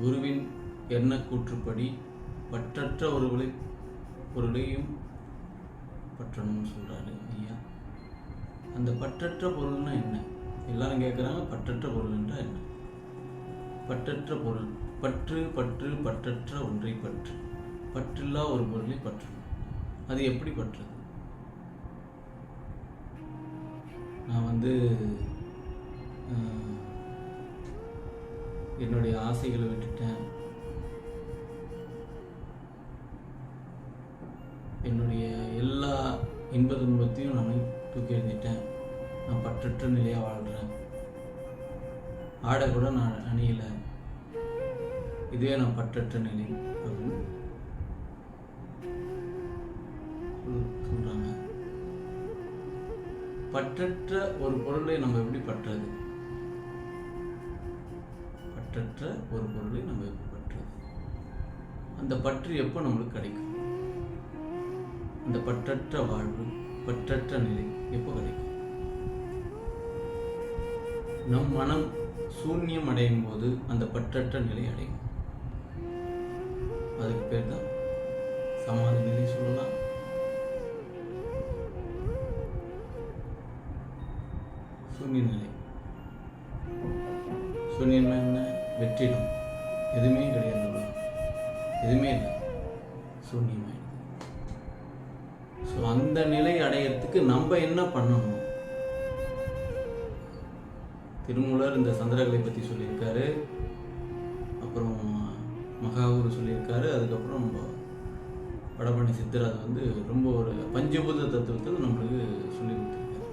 குருவின் எண்ண கூற்றுப்படி பற்றற்ற ஒருவளை பொருளையும் பற்றணும்னு சொல்கிறாரு ஐயா. அந்த பற்றற்ற பொருள்னா என்ன? எல்லாரும் கேட்குறாங்க பற்றற்ற பொருள்ன்றா என்ன? பற்றற்ற பொருள் பற்று பற்று பற்றற்ற ஒன்றை பற்று. பற்றில்லா ஒரு பொருளை பற்றணும். அது எப்படி பற்றுறது நான் வந்து என்னுடைய ஆசைகளை விட்டுட்டேன். என்னுடைய எல்லா இன்ப துன்பத்தையும் நான் தூக்கி எழுந்திட்டேன் நான் பற்றற்ற நிலையாக வாழ்கிறேன் ஆடை கூட நான் அணியலை. இதுவே நான் பற்றற்ற நிலை அப்படின்னு சொல்கிறாங்க பற்றற்ற ஒரு பொருளை நம்ம எப்படி பற்றுறது பற்றற்ற ஒரு பொருளை நம்ம எப்போ பற்றது அந்த பற்று எப்போ நம்மளுக்கு கிடைக்கும்? அந்த பற்றற்ற வாழ்வு பற்றற்ற நிலை எப்போ கிடைக்கும்? நம் மனம் சூன்யம் அடையும் போது அந்த பற்றற்ற நிலை அடையும். அதுக்கு பேர் தான் சமாதி நிலை சொல்லலாம். சூன்ய நிலை. சூன்யம்னா என்ன? வெற்றிடம். எதுவுமே கிடையாது உலகம். எதுவுமே இல்லை. சூன்யமாயிடுது ஸோ அந்த நிலை அடையறதுக்கு நம்ம என்ன பண்ணணும்? திருமூலர் இந்த சந்திரகலை பற்றி சொல்லியிருக்காரு. அப்புறம் மகாகுரு சொல்லியிருக்காரு. அதுக்கப்புறம் நம்ம வடபழனி சித்தர் அது வந்து ரொம்ப ஒரு பஞ்சபூத தத்துவத்தில் நம்மளுக்கு சொல்லி கொடுத்துருக்காரு.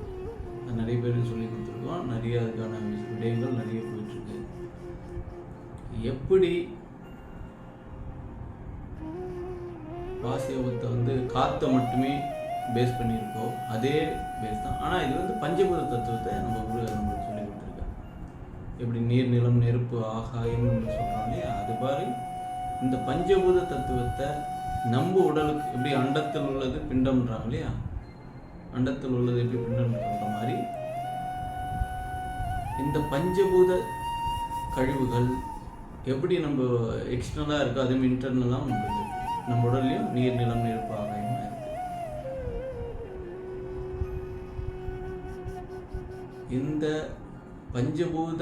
அது நிறைய பேருக்கு சொல்லி கொடுத்துருக்கோம். நிறைய அதுக்கான விடயங்கள் நிறைய எப்படி வாசியோகத்தை வந்து காற்றை மட்டுமே பேஸ் பண்ணியிருக்கோ அதே பேஸ் தான். ஆனால் இது வந்து பஞ்சபூத தத்துவத்தை நம்ம குரு நம்மளுக்கு சொல்லி கொடுத்துருக்காரு. எப்படி நீர் நிலம் நெருப்பு ஆகாயம்னு சொல்கிறோம் இல்லையா? அது மாதிரி இந்த பஞ்சபூத தத்துவத்தை நம்ம உடலுக்கு எப்படி அண்டத்தில் உள்ளது பிண்டம்ன்றாங்க இல்லையா? அண்டத்தில் உள்ளது எப்படி பிண்டம்ன்ற மாதிரி இந்த பஞ்சபூத கழிவுகள் எப்படி நம்ம எக்ஸ்டர்னலாக இருக்கோ அதே மாதிரி இன்டர்னலாக நம்ம நம்ம உடல்லையும் நீர் நிலம் நெருப்பு ஆகாயமாக இந்த பஞ்சபூத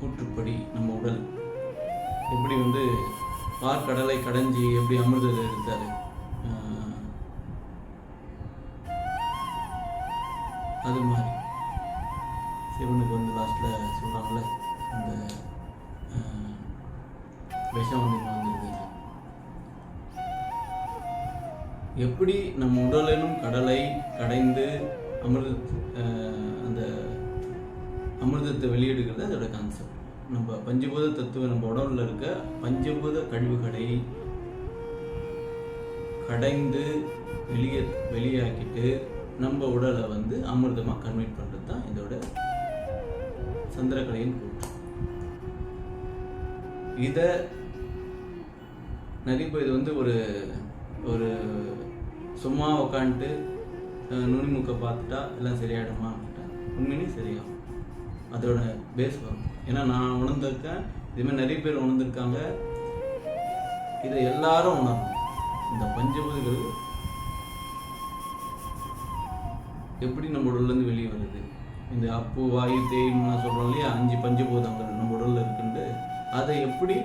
கூற்றுப்படி நம்ம உடல் எப்படி வந்து பார்க்கடலை கடைஞ்சி எப்படி அமிர்தத்தை எடுத்தாரு? அது மாதிரி. எப்படி நம்ம உடலினும் கடலை கடைந்து அமிர்த அந்த அமிர்தத்தை வெளியிடுகிறது அதோட கான்செப்ட் நம்ம பஞ்சபூத தத்துவம் நம்ம உடம்புல இருக்க பஞ்சபூத கழிவுகளை கடைந்து வெளியே வெளியாக்கிட்டு நம்ம உடலை வந்து அமிர்தமாக கன்வெர்ட் பண்ணுறது தான் இதோட சந்திரக்கலையின் கூற்று. இதை நிறைய இது வந்து ஒரு ஒரு சும்மா உக்காந்துட்டு நுனிமுக்கை பார்த்துட்டா எல்லாம் சரியாயிடுமா அப்படின்ட்டா உண்மையிலே சரியாகும். அதோட பேஸ் வரும். ஏன்னா நான் உணர்ந்திருக்கேன் இதுமாதிரி நிறைய பேர் உணர்ந்திருக்காங்க. இதை எல்லாரும் உணரணும். இந்த பஞ்சபூதங்கள் எப்படி நம்ம உடல்லேருந்து வெளியே வருது? இந்த அப்பு வாயு தேய்லாம் சொல்கிறோம் இல்லையா? அஞ்சு பஞ்சபூதங்கள் நம்ம உடலில் இருக்குன்ட்டு அதை எப்படி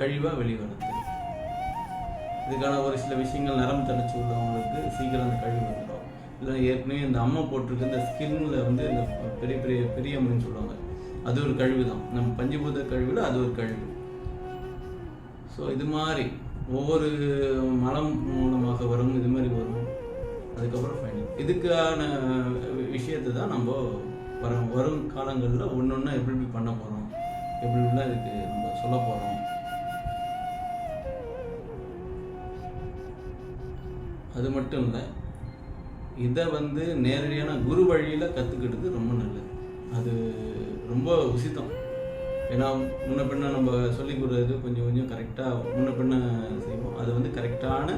கழிவாக வெளியே வருது? இதுக்கான ஒரு சில விஷயங்கள் நரம்பு தடிச்சு உள்ளவங்களுக்கு சீக்கிரம் அந்த கழிவு வந்துடும். இல்லை ஏற்கனவே இந்த அம்மா போட்டிருக்க இந்த ஸ்கின்ல வந்து இந்த பெரிய பெரிய பெரிய அம்மைன்னு சொல்லுவாங்க. அது ஒரு கழிவு தான். நம்ம பஞ்சபூத கழிவுல அது ஒரு கழிவு. ஸோ இது மாதிரி ஒவ்வொரு மலம் மூலமாக வரும் இது மாதிரி வரும். அதுக்கப்புறம் ஃபைனல் இதுக்கான விஷயத்தை தான் நம்ம வர வரும் காலங்களில் ஒன்று ஒன்றா எப்படி எப்படி பண்ண போகிறோம் எப்படி எப்படிலாம் இதுக்கு நம்ம சொல்ல போகிறோம் அது மட்டும் இல்லை இதை வந்து நேரடியான குரு வழியில் கற்றுக்கிட்டது ரொம்ப நல்லது. அது ரொம்ப உசிதம் ஏன்னா முன்ன பின்ன நம்ம சொல்லிக் கொடுறது கொஞ்சம் கொஞ்சம் கரெக்டாக முன்ன பின்ன செய்வோம். அது வந்து கரெக்டான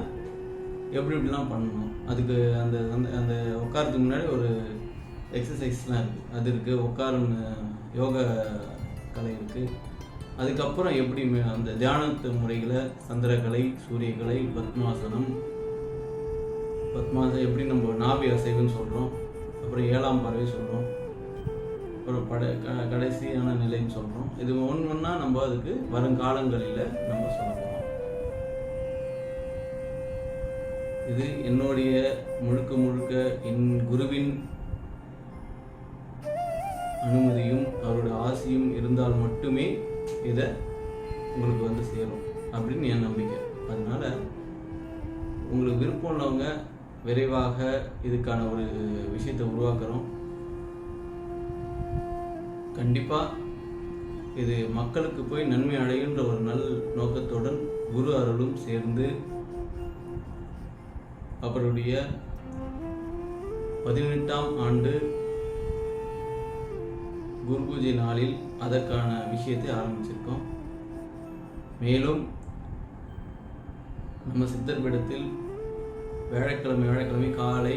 எப்படி எப்படிலாம் பண்ணணும். அதுக்கு அந்த அந்த அந்த உட்காரத்துக்கு முன்னாடி ஒரு எக்ஸசைஸ்லாம் இருக்குது அது இருக்குது உட்காரன்னு யோகா கலை இருக்குது அதுக்கப்புறம் எப்படி அந்த தியானத்து முறைகளை சந்திரகலை சூரியகலை பத்மாசனம் பத்மாசனம் எப்படி நம்ம நாபி அசைவுன்னு சொல்கிறோம் அப்புறம் ஏழாம் பறவை சொல்கிறோம் அப்புறம் பட க கடைசியான நிலைன்னு சொல்கிறோம் இது ஒன்று ஒன்றா நம்ம அதுக்கு வருங்காலங்களில் நம்ம சொல்ல போகிறோம் இது என்னுடைய முழுக்க முழுக்க என் குருவின் அனுமதியும் அவரோட ஆசையும் இருந்தால் மட்டுமே இதை உங்களுக்கு வந்து சேரும் அப்படின்னு என் நம்பிக்கை. அதனால உங்களுக்கு விருப்பம் உள்ளவங்க விரைவாக இதுக்கான ஒரு விஷயத்தை உருவாக்குறோம். கண்டிப்பாக இது மக்களுக்கு போய் நன்மை அடைகின்ற ஒரு நல் நோக்கத்துடன் குரு அருளும் சேர்ந்து அவருடைய பதினெட்டாம் ஆண்டு குரு பூஜை நாளில் அதற்கான விஷயத்தை ஆரம்பிச்சிருக்கோம். மேலும் நம்ம சித்தர்பிடத்தில் வியாழக்கிழமை வியாழக்கிழமை காலை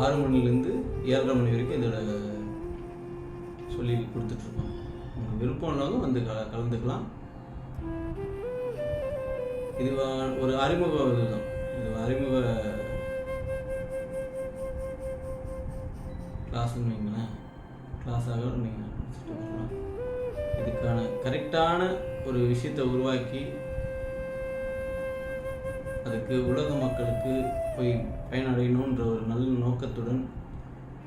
ஆறு மணிலேருந்து ஏழரை மணி வரைக்கும் இதோட சொல்லி கொடுத்துட்ருக்கோம். உங்களுக்கு விருப்பம் உள்ளவங்க வந்து க கலந்துக்கலாம். இது ஒரு அறிமுக இதுதான். இது அறிமுக கிளாஸ்ன்னு வைங்களேன். கிளாஸாக நீங்கள் இதுக்கான கரெக்டான ஒரு விஷயத்தை உருவாக்கி அதுக்கு உலக மக்களுக்கு போய் பயனடையணுன்ற ஒரு நல்ல நோக்கத்துடன்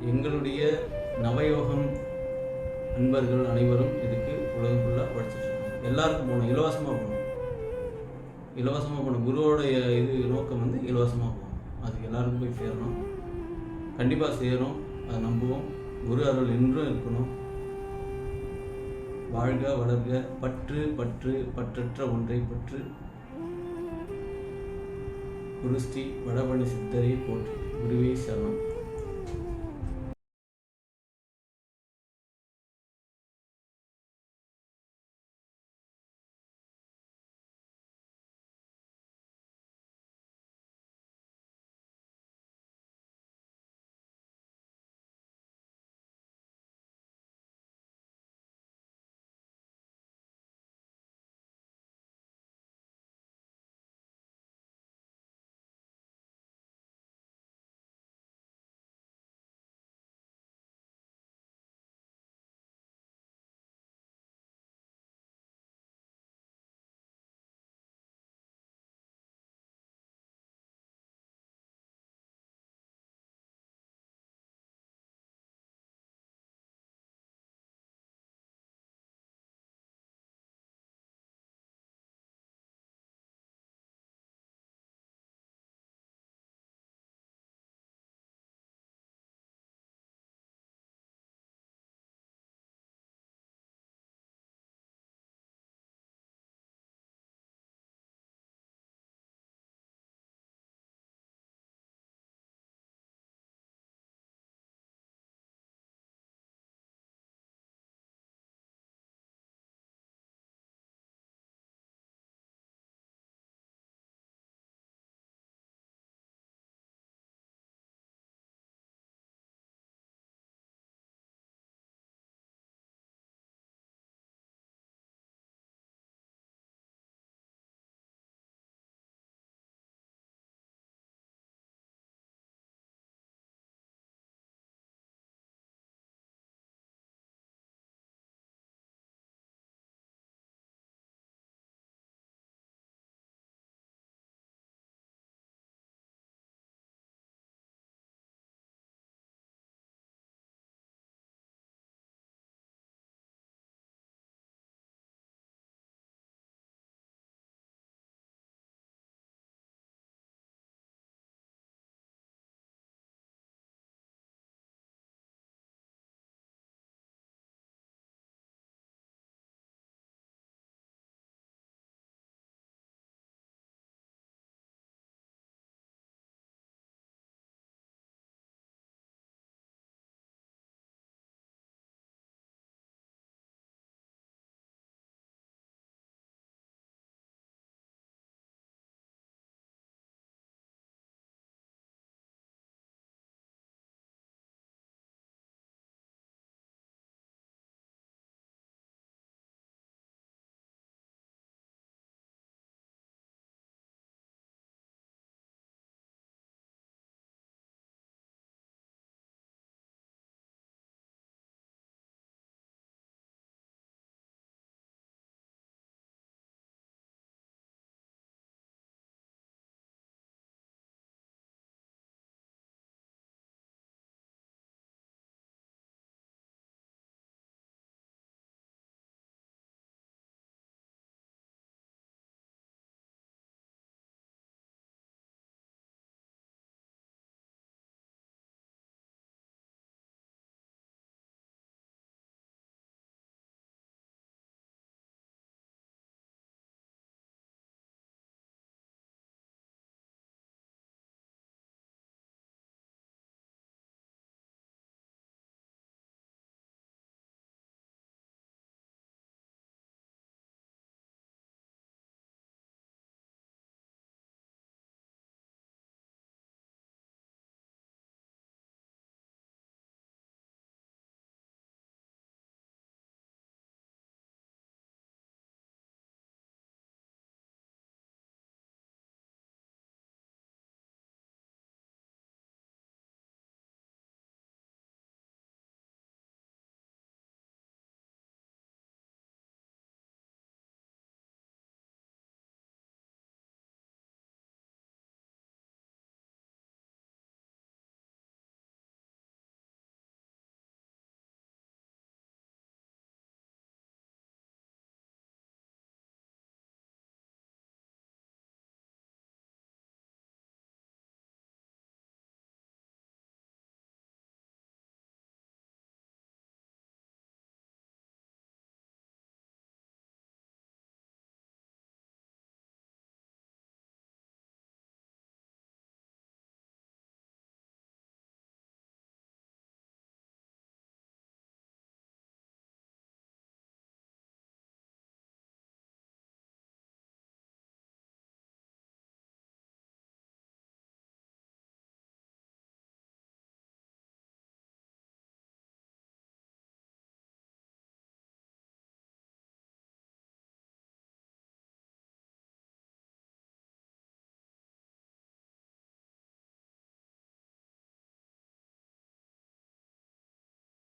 எங்களுடைய நவயோகம் நண்பர்கள் அனைவரும் இதுக்கு உலகம் ஃபுல்லாக படிச்சுட்ருக்காங்க எல்லாருக்கும் போகணும் இலவசமாக போகணும். இலவசமாக போகணும். குருவோடைய இது நோக்கம் வந்து இலவசமாக போகணும். அதுக்கு எல்லாருக்கும் போய் சேரணும். கண்டிப்பாக சேரும். அதை நம்புவோம். குரு அருள் என்றும் இருக்கணும். வாழ்க வளர்க. பற்று பற்று பற்றற்ற ஒன்றை பற்று. குருஸ்ரீ வடபணி சித்தரை போற்றி. குருவே சரணம்.